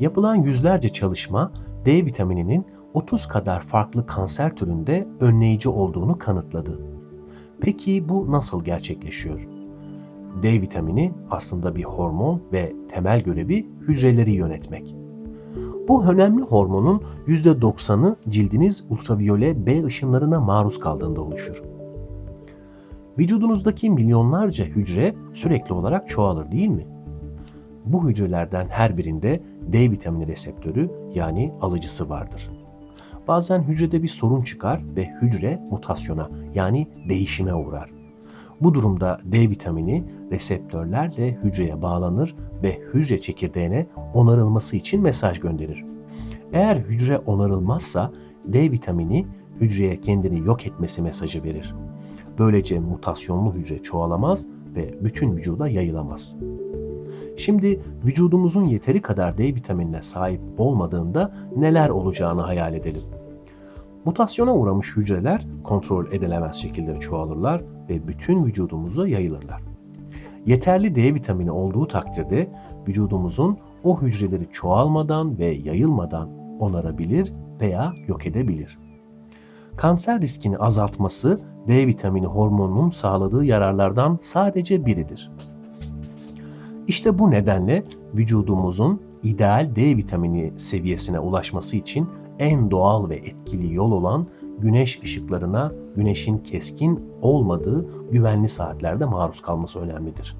Yapılan yüzlerce çalışma D vitamininin 30 kadar farklı kanser türünde önleyici olduğunu kanıtladı. Peki bu nasıl gerçekleşiyor? D vitamini aslında bir hormon ve temel görevi hücreleri yönetmek. Bu önemli hormonun %90'ı cildiniz ultraviyole B ışınlarına maruz kaldığında oluşur. Vücudunuzdaki milyonlarca hücre sürekli olarak çoğalır değil mi? Bu hücrelerden her birinde D vitamini reseptörü yani alıcısı vardır. Bazen hücrede bir sorun çıkar ve hücre mutasyona yani değişime uğrar. Bu durumda D vitamini reseptörlerle hücreye bağlanır ve hücre çekirdeğine onarılması için mesaj gönderir. Eğer hücre onarılmazsa D vitamini hücreye kendini yok etmesi mesajı verir. Böylece mutasyonlu hücre çoğalamaz ve bütün vücuda yayılamaz. Şimdi vücudumuzun yeteri kadar D vitaminine sahip olmadığında neler olacağını hayal edelim. Mutasyona uğramış hücreler kontrol edilemez şekilde çoğalırlar ve bütün vücudumuza yayılırlar. Yeterli D vitamini olduğu takdirde vücudumuzun o hücreleri çoğalmadan ve yayılmadan onarabilir veya yok edebilir. Kanser riskini azaltması D vitamini hormonunun sağladığı yararlardan sadece biridir. İşte bu nedenle vücudumuzun ideal D vitamini seviyesine ulaşması için en doğal ve etkili yol olan güneş ışıklarına güneşin keskin olmadığı güvenli saatlerde maruz kalması önemlidir.